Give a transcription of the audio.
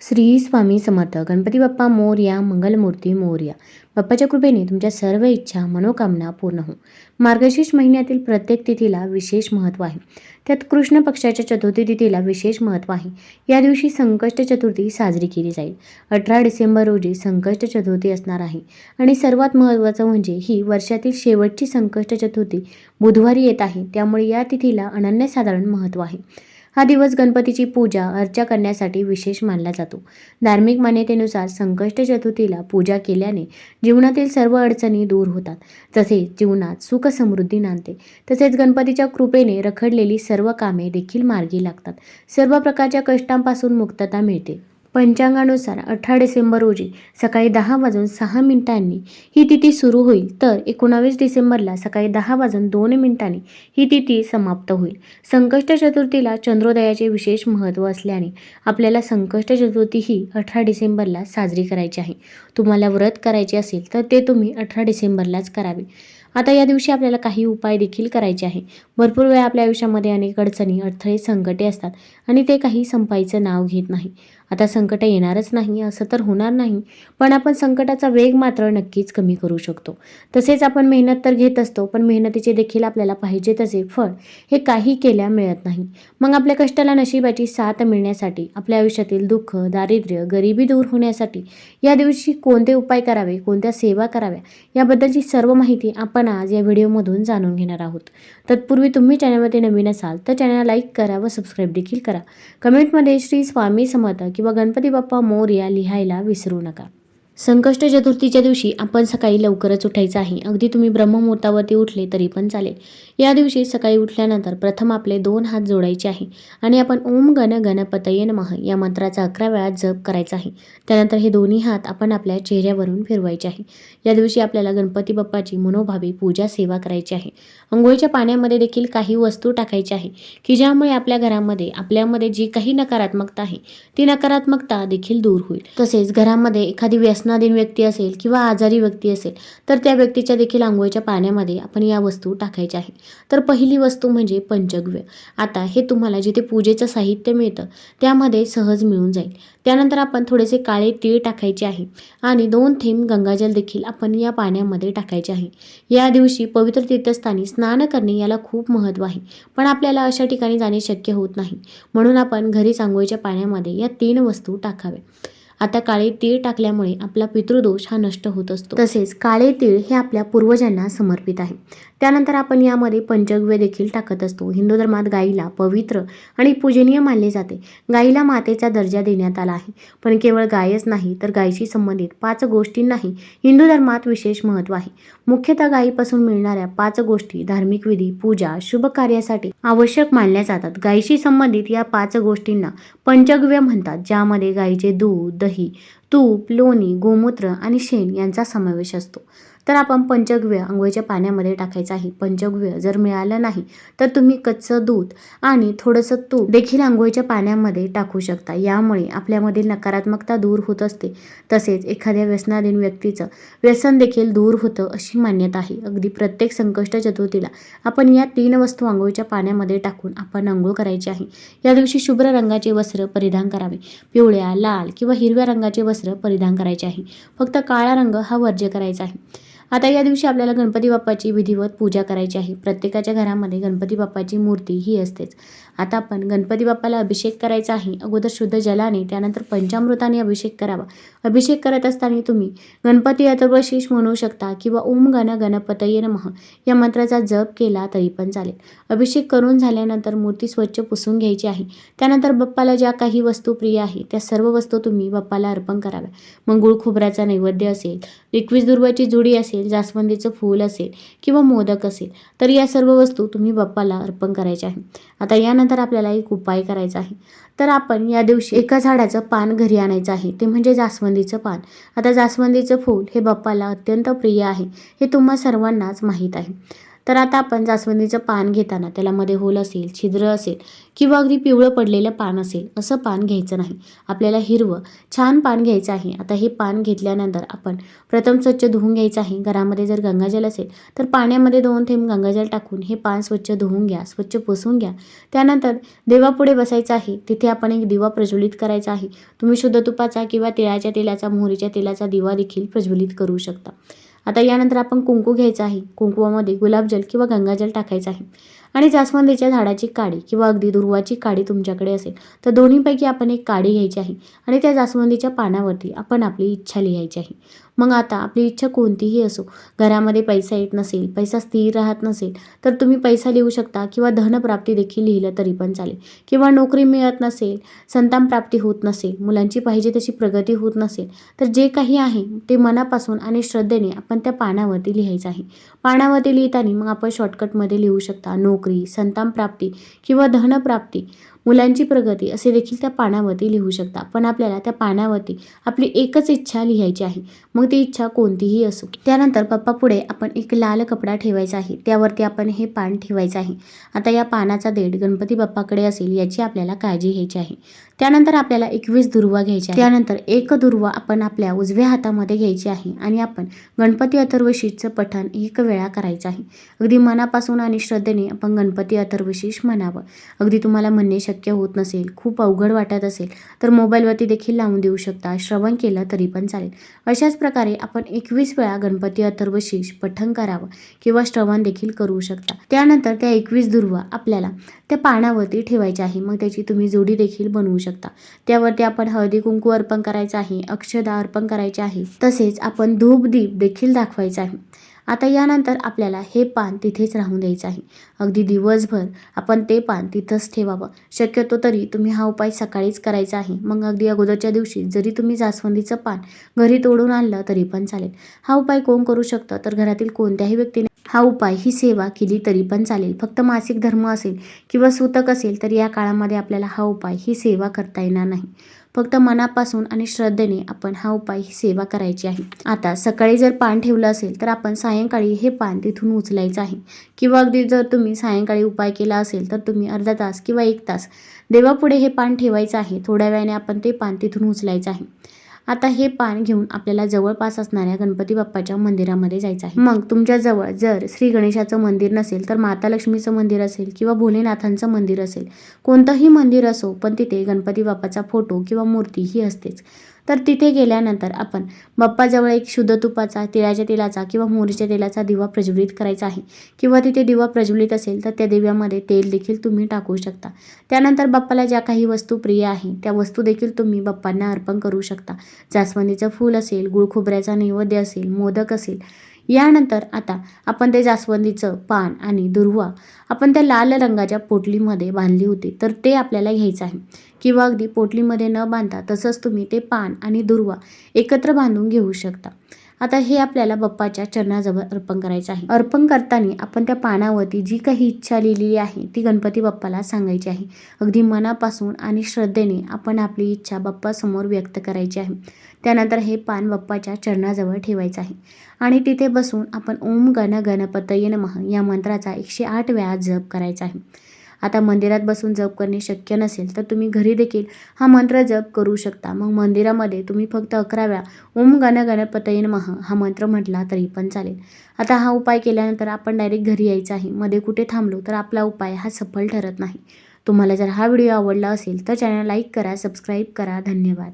श्री स्वामी समर्थ. गणपती बाप्पा मोर्या मंगलमूर्ती मोर्या. बाप्पाच्या कृपेने तुमच्या सर्व इच्छा मनोकामना पूर्ण हो मार्गशीर्ष महिन्यातील प्रत्येक तिथीला विशेष महत्त्व आहे. त्यात कृष्ण पक्षाच्या चतुर्थी तिथीला विशेष महत्त्व आहे. या दिवशी संकष्ट चतुर्थी साजरी केली जाईल. अठरा डिसेंबर रोजी संकष्ट चतुर्थी असणार आहे. आणि सर्वात महत्त्वाचं म्हणजे ही वर्षातील शेवटची संकष्ट चतुर्थी बुधवारी येत आहे. त्यामुळे या तिथीला अनन्यसाधारण महत्त्व आहे. हा दिवस गणपतीची पूजा अर्चा करण्यासाठी विशेष मानला जातो. धार्मिक मान्यतेनुसार संकष्ट चतुर्थीला पूजा केल्याने जीवनातील सर्व अडचणी दूर होतात. तसेच जीवनात सुख समृद्धी नांदते. तसेच गणपतीच्या कृपेने रखडलेली सर्व कामे देखील मार्गी लागतात. सर्व प्रकारच्या कष्टांपासून मुक्तता मिळते. पंचांगानुसार अठरा डिसेंबर रोजी सकाळी दहा वाजून सहा मिनिटांनी ही तिथी सुरू होईल. तर एकोणावीस डिसेंबरला सकाळी दहा वाजून दोन मिनिटांनी ही तिथी समाप्त होईल. संकष्ट चतुर्थीला चंद्रोदयाचे विशेष महत्त्व असल्याने आपल्याला संकष्ट चतुर्थी ही अठरा डिसेंबरला साजरी करायची आहे. तुम्हाला व्रत करायचे असेल तर ते तुम्ही अठरा डिसेंबरलाच करावे. आता या दिवशी आपल्याला काही उपाय देखील करायचे आहे. भरपूर वेळा आपल्या आयुष्यामध्ये अनेक अडचणी अडथळे संकटे असतात आणि ते काही संपायचं नाव घेत नाही. आता संकट येणारच नाही असं तर होणार नाही. पण आपण संकटाचा वेग मात्र नक्कीच कमी करू शकतो. तसेच आपण मेहनत तर घेत असतो पण मेहनतीचे देखील आपल्याला पाहिजे तसे फळ हे काही केल्या मिळत नाही. मग आपल्या कष्टाला नशिबाची साथ मिळण्यासाठी आपल्या आयुष्यातील दुःख दारिद्र्य गरिबी दूर होण्यासाठी या दिवशी कोणते उपाय करावे कोणत्या सेवा कराव्या याबद्दलची सर्व माहिती आपण आज या व्हिडिओमधून जाणून घेणार आहोत. तत्पूर्वी तुम्ही चॅनलमध्ये नवीन असाल तर चॅनल लाईक करा व सबस्क्राईब देखील करा. कमेंटमध्ये श्री स्वामी समर्थ किंवा गणपती बाप्पा मोरया लिहायला विसरू नका. संकष्ट चतुर्थीच्या दिवशी आपण सकाळी लवकरच उठायचं आहे. अगदी तुम्ही ब्रह्ममुहूर्तावरती उठले तरी पण चालेल. या दिवशी सकाळी उठल्यानंतर प्रथम आपले दोन हात जोडायचे आहे आणि आपण ओम गण गणपतये नमः या मंत्राचा अकरा वेळा जप करायचा आहे. त्यानंतर हे दोन्ही हात आपण आपल्या चेहऱ्यावरून फिरवायचे आहे. या दिवशी आपल्याला गणपती बाप्पाची मनोभावी पूजा सेवा करायची आहे. अंघोळीच्या पाण्यामध्ये देखील काही वस्तू टाकायच्या आहे की ज्यामुळे आपल्या घरामध्ये आपल्यामध्ये जी काही नकारात्मकता आहे ती नकारात्मकता देखील दूर होईल. तसेच घरामध्ये एखादी व्यसनाधीन व्यक्ती असेल किंवा आजारी व्यक्ती असेल तर त्या व्यक्तीच्या देखील आंघोळीच्या पाण्यामध्ये आपण या वस्तू टाकायच्या आहे तर पहिली वस्तू म्हणजे पंचगव्य. आता हे तुम्हाला जिथे पूजेचं साहित्य मिळतं त्यामध्ये सहज मिळून जाईल. त्यानंतर आपण थोडेसे काळे तीळ टाकायचे आहे आणि दोन थेंब गंगाजल देखील आपण या पाण्यामध्ये टाकायचे आहे. या दिवशी पवित्र तीर्थस्थानी स्नान करणे याला खूप महत्त्व आहे पण आपल्याला अशा ठिकाणी जाणे शक्य होत नाही. म्हणून आपण घरीच आंघोळीच्या पाण्यामध्ये या तीन वस्तू टाकाव्या. आता काळे तीळ टाकल्यामुळे आपला पितृदोष हा नष्ट होत असतो. तसेच काळे तीळ हे आपल्या पूर्वजांना समर्पित आहे. त्यानंतर आपण यामध्ये पंचगव्य देखील टाकत असतो. हिंदू धर्मात गाईला पवित्र आणि पूजनीय मानले जाते. गाईला मातेचा दर्जा देण्यात आला आहे. पण केवळ गायच नाही तर गायीशी संबंधित पाच गोष्टींनाही हिंदू धर्मात विशेष महत्त्व आहे. मुख्यतः गायीपासून मिळणाऱ्या पाच गोष्टी धार्मिक विधी पूजा शुभ कार्यासाठी आवश्यक मानल्या जातात. गायीशी संबंधित या पाच गोष्टींना पंचगव्य म्हणतात ज्यामध्ये गायीचे दूध दही तूप लोणी गोमूत्र आणि शेण यांचा समावेश असतो. तर आपण पंचगव्य आंघोळीच्या पाण्यामध्ये टाकायचं आहे. पंचगव्य जर मिळालं नाही तर तुम्ही कच्चं दूध आणि थोडंसं तूप देखील आंघोळीच्या पाण्यामध्ये टाकू शकता. यामुळे आपल्यामधील नकारात्मकता दूर होत असते. तसेच एखाद्या व्यसनाधीन व्यक्तीचं व्यसन देखील दूर होतं अशी मान्यता आहे. अगदी प्रत्येक संकष्ट चतुर्थीला आपण या तीन वस्तू आंघोळीच्या पाण्यामध्ये टाकून आपण आंघोळ करायची आहे. या दिवशी शुभ्र रंगाचे वस्त्र परिधान करावे. पिवळ्या लाल किंवा हिरव्या रंगाचे वस्त्र परिधान करायचे आहे. फक्त काळा रंग हा वर्ज्य करायचा आहे. आता या दिवशी आपल्याला गणपती बाप्पाची विधिवत पूजा करायची आहे. प्रत्येकाच्या घरामध्ये गणपती बाप्पाची मूर्ती ही असतेच. आता आपण गणपती बाप्पाला अभिषेक करायचा आहे. अगोदर शुद्ध जलाने त्यानंतर पंचामृताने अभिषेक करावा. अभिषेक करत असताना तुम्ही गणपती अथर्वशीष म्हणू शकता किंवा ओम गण गणपतये नमः या मंत्राचा जप केला तरी पण चालेल. अभिषेक करून झाल्यानंतर मूर्ती स्वच्छ पुसून घ्यायची आहे. त्यानंतर बाप्पाला ज्या काही वस्तू प्रिय आहे त्या सर्व वस्तू तुम्ही बाप्पाला अर्पण कराव्या. मग गुळ खोबऱ्याचा नैवेद्य असेल एकवीस दुर्वाची जुडी असेल जास्वंदीचं फूल असेल किंवा मोदक असेल तर या सर्व वस्तू तुम्ही बाप्पाला अर्पण करायच्या आहे आता यानंतर आपल्याला एक उपाय करायचा आहे. तर आपण या दिवशी एका झाडाचं पान घरी आणायचं आहे. ते म्हणजे जास्वंदीचं पान. आता जास्वंदीचं फूल हे बाप्पाला अत्यंत प्रिय आहे. हे तुम्हा सर्वांनाच माहीत आहे. तर आता आपण जास्वंदीचं पान घेताना त्याला मध्ये होल असेल छिद्र असेल किंवा अगदी पिवळं पडलेलं पान असेल असं पान घ्यायचं नाही. आपल्याला हिरवं छान पान घ्यायचं आहे. आता हे पान घेतल्यानंतर आपण प्रथम स्वच्छ धुवून घ्यायचं आहे. घरामध्ये जर गंगाजल असेल तर पाण्यामध्ये दोन थेंब गंगाजल टाकून हे पान स्वच्छ धुवून घ्या स्वच्छ पुसून घ्या. त्यानंतर देवापुढे बसायचं आहे. तिथे आपण एक दिवा प्रज्वलित करायचा आहे. तुम्ही शुद्ध तुपाचा किंवा तिळाच्या तेलाचा मोहरीच्या तेलाचा दिवा देखील प्रज्वलित करू शकता. आता यानंतर आपण कुंकू घ्यायचं आहे. कुंकुवामध्ये गुलाबजल किंवा गंगाजल टाकायचं आहे. आणि जास्वंदीच्या झाडाची काडी किंवा अगदी दुर्वाची काडी तुमच्याकडे असेल तर दोन्हीपैकी आपण एक काडी घ्यायची आहे आणि त्या जास्वंदीच्या पानावरती आपण आपली इच्छा लिहायची आहे. मग आता आपली इच्छा कोणतीही असो घरामध्ये पैसा येत नसेल पैसा स्थिर राहत नसेल तर तुम्ही पैसा लिहू शकता किंवा धनप्राप्ती देखील लिहिलं तरी पण चालेल. किंवा नोकरी मिळत नसेल संतान प्राप्ती होत नसेल मुलांची पाहिजे तशी प्रगती होत नसेल तर जे काही आहे ते मनापासून आणि श्रद्धेने आपण त्या पानावरती लिहायचं आहे. पानावरती लिहिताना मग आपण शॉर्टकटमध्ये लिहू शकता नोकरी संतान प्राप्ती किंवा धनप्राप्ती. मुलांची प्रगती असे देखील त्या पानावरती लिहू शकता. पण आपल्याला त्या पानावरती आपली एकच इच्छा लिहायची आहे. मग ती इच्छा कोणतीही असो. त्यानंतर पप्पा पुढे आपण एक लाल कपडा ठेवायचा आहे. त्यावरती आपण हे पान ठेवायचं आहे. आता या पानाचा देठ गणपती बाप्पाकडे असेल याची आपल्याला काळजी घ्यायची आहे. त्यानंतर आपल्याला एकवीस दुर्वा घ्यायच्या आहे. त्यानंतर एक दुर्वा आपण आपल्या उजव्या हातामध्ये घ्यायची आहे आणि आपण गणपती अथर्वशीषचं पठण एक वेळा करायचं आहे. अगदी मनापासून आणि श्रद्धेने आपण गणपती अथर्वशीष म्हणावं. अगदी तुम्हाला म्हणणे शक्य होत नसेल खूप अवघड वाटत असेल तर मोबाईलवरती देखील लावून देऊ शकता श्रवण केलं तरी पण चालेल. अशाच प्रकारे आपण एकवीस वेळा गणपती अथर्वशीष पठण करावं किंवा श्रवण देखील करू शकता. त्यानंतर त्या एकवीस दुर्वा आपल्याला त्या पानावरती ठेवायच्या आहे. मग त्याची तुम्ही जोडी देखील बनवू शकता. त्यावरती आपण हळदी कुंकू अर्पण करायचं आहे अक्षदा अर्पण करायचे आहे. तसेच आपण धूप दीप देखील दाखवायचा आहे. आता यानंतर आपल्याला हे पान तिथेच राहून द्यायचं आहे. अगदी दिवसभर आपण ते पान तिथंच ठेवावं. शक्यतो तरी तुम्ही हा उपाय सकाळीच करायचा आहे. मग अगदी अगोदरच्या दिवशी जरी तुम्ही जास्वंदीचं पान घरी तोडून आणलं तरी पण चालेल. हा उपाय कोण करू शकतं? तर घरातील कोणत्याही व्यक्तीने हा उपाय ही सेवा केली तरी पण चालेल. फक्त मासिक धर्म असेल किंवा सूतक असेल तर या काळामध्ये आपल्याला हा उपाय ही सेवा करता येणार नाही. फक्त मनापासून आणि श्रद्धेने आपण हा उपाय ही सेवा करायची आहे. आता सकाळी जर पान ठेवलं असेल तर आपण सायंकाळी हे पान तिथून उचलायचं आहे. किंवा अगदी जर तुम्ही सायंकाळी उपाय केला असेल तर तुम्ही अर्धा तास किंवा एक तास देवापुढे हे पान ठेवायचं आहे. थोड्या वेळाने आपण ते पान तिथून उचलायचं आहे. आता हे पान घेऊन आपल्याला जवळपास असणाऱ्या गणपती बाप्पाच्या मंदिरामध्ये जायचं आहे. मग तुमच्या जवळ जर श्री गणेशाचं मंदिर नसेल तर माता लक्ष्मीचं मंदिर असेल किंवा भोलेनाथांचं मंदिर असेल कोणतंही मंदिर असो पण तिथे गणपती बाप्पाचा फोटो किंवा मूर्ती ही असतेच. तर तिथे गेल्यानंतर आपण बाप्पाजवळ एक शुद्ध तुपाचा तिळाच्या तेलाचा किंवा मोहरीच्या तेलाचा दिवा प्रज्वलित करायचा आहे. किंवा तिथे दिवा प्रज्वलित असेल तर त्या दिव्यामध्ये तेल देखील तुम्ही टाकू शकता. त्यानंतर बाप्पाला ज्या काही वस्तू प्रिय आहे त्या वस्तू देखील तुम्ही बाप्पांना अर्पण करू शकता. जास्वंदीचं फूल असेल गुळखोबऱ्याचा नैवेद्य असेल मोदक असेल यानंतर आता आपण ते जास्वंदीचं पान आणि दुर्वा आपण त्या लाल रंगाच्या पोटलीमध्ये बांधली होती तर ते आपल्याला घ्यायचं आहे. किंवा अगदी पोटलीमध्ये न बांधता तसंच तुम्ही ते पान आणि दुर्वा एकत्र बांधून घेऊ शकता. आता हे आपल्याला बाप्पाच्या चरणाजवळ अर्पण करायचं आहे. अर्पण करताना आपण त्या पानावरती जी काही इच्छा लिहिलेली आहे ती गणपती बाप्पाला सांगायची आहे. अगदी मनापासून आणि श्रद्धेने आपण आपली इच्छा बाप्पासमोर व्यक्त करायची आहे. त्यानंतर हे पान बाप्पाच्या चरणाजवळ ठेवायचं आहे. आणि तिथे बसून आपण ओम गण गणपतये नमः या मंत्राचा एकशे आठ वेळा जप करायचा आहे. आता मंदिरात बसून जप करणे शक्य नसेल तर तुम्ही घरी देखील हा मंत्र जप करू शकता. मग मंदिरामध्ये तुम्ही फक्त अकरा वेळा ओम गण गणपतये महा हा मंत्र म्हटला तरी पण चालेल. आता हा उपाय केल्यानंतर आपण डायरेक्ट घरी यायचं आहे. मध्ये कुठे थांबलो तर आपला उपाय हा सफल ठरत नाही. तुम्हाला जर हा व्हिडिओ आवडला असेल तर चॅनल लाईक करा सबस्क्राईब करा. धन्यवाद.